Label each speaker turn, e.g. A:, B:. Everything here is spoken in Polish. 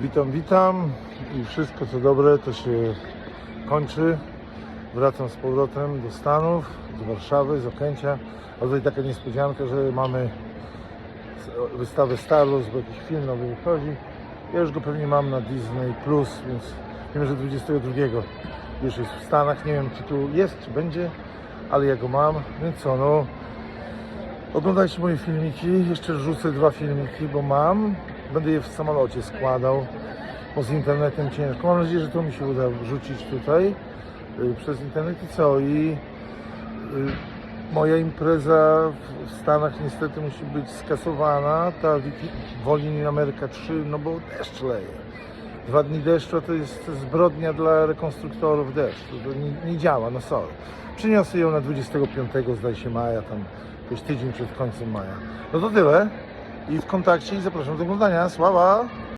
A: Witam, witam i wszystko co dobre to się kończy. Wracam z powrotem do Stanów, do Warszawy, z Okęcia. A tutaj taka niespodzianka, że mamy wystawę Star Wars, bo jakiś film nowy wychodzi. Ja już go pewnie mam na Disney Plus, więc wiem, że 22 już jest w Stanach. Nie wiem czy tu jest, czy będzie, ale ja go mam. Więc co, no Oglądajcie moje filmiki, jeszcze rzucę dwa filmiki, bo mam. Będę je w samolocie składał, bo z internetem ciężko. Mam nadzieję, że to mi się uda wrzucić tutaj y, przez internet i co? I y, moja impreza w- Stanach niestety musi być skasowana, ta Wolin Ameryka 3, no bo deszcz leje. Dwa dni deszczu to jest zbrodnia dla rekonstruktorów deszczu. To nie, nie działa, no sorry. Przyniosę ją na 25, zdaje się maja, tam jakiś tydzień przed końcem maja. No to tyle. I w kontakcie i zapraszam do oglądania. Sława!